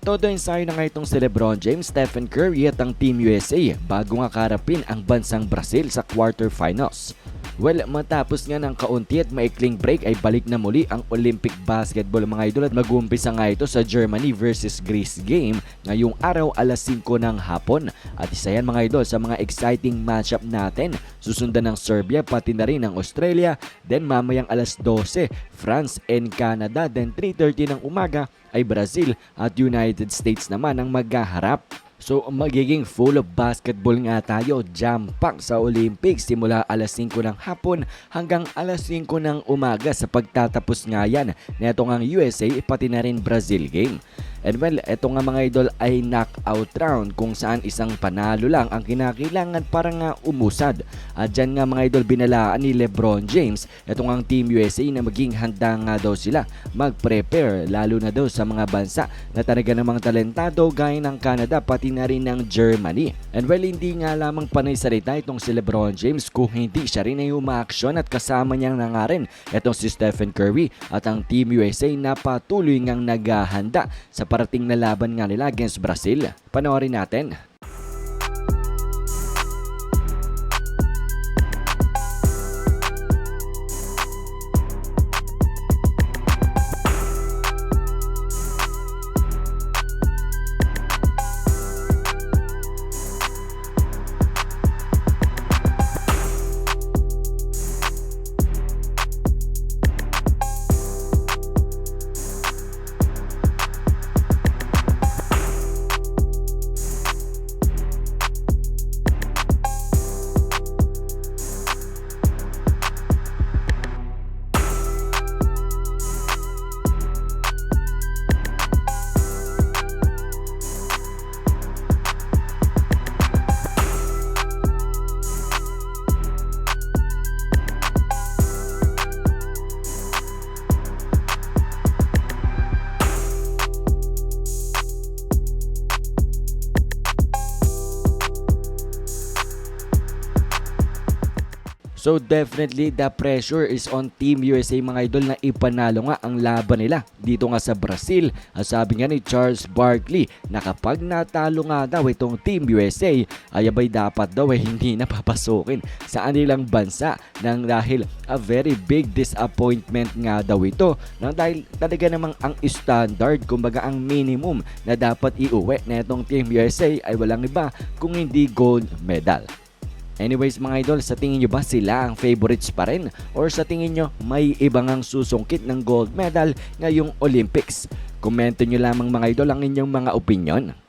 Todo ensayo na nga itong si Lebron James, Stephen Curry at ang Team USA bago nga karapin ang bansang Brazil sa quarterfinals. Well, matapos nga ng kaunti at maikling break ay balik na muli ang Olympic basketball mga idol at mag-uumpisa nga ito sa Germany versus Greece game ngayong araw alas 5 ng hapon. At isa yan mga idol sa mga exciting matchup natin. Susundan ng Serbia pati na rin ng Australia. Then mamayang alas 12, France and Canada. Then 3.30 ng umaga ay Brazil at United States naman ang maghaharap. So magiging full of basketball nga tayo, jam pack sa Olympics simula alas 5 ng hapon hanggang alas 5 ng umaga sa pagtatapos nga yan neto nga USA pati na rin Brazil game. And well, eto nga mga idol ay knockout round kung saan isang panalo lang ang kinakailangan para nga umusad. At dyan nga mga idol binalaan ni Lebron James, eto nga ang Team USA na maging handa nga daw sila mag-prepare lalo na daw sa mga bansa na talaga namang talentado gaya ng Canada pati na rin ng Germany. And well, hindi nga lamang panay salita itong si Lebron James kung hindi siya rin ay umaaksyon at kasama niya na nga rin itong si Stephen Curry at ang Team USA na patuloy ngang naghahanda sa parating na laban nga nila against Brazil. Panoorin natin. So definitely the pressure is on Team USA mga idol na ipanalo nga ang laban nila dito nga sa Brazil. Sabi nga ni Charles Barkley na kapag natalo nga daw itong Team USA ay abay dapat daw ay hindi napapasukin sa anilang bansa nang dahil a very big disappointment nga daw ito nang dahil talaga namang ang standard kumbaga ang minimum na dapat iuwi na itong Team USA ay walang iba kung hindi gold medal. Anyways mga idol, sa tingin nyo ba sila ang favorites pa rin? Or sa tingin nyo may ibang ang susungkit ng gold medal ngayong Olympics? Komento nyo lamang mga idol ang inyong mga opinion.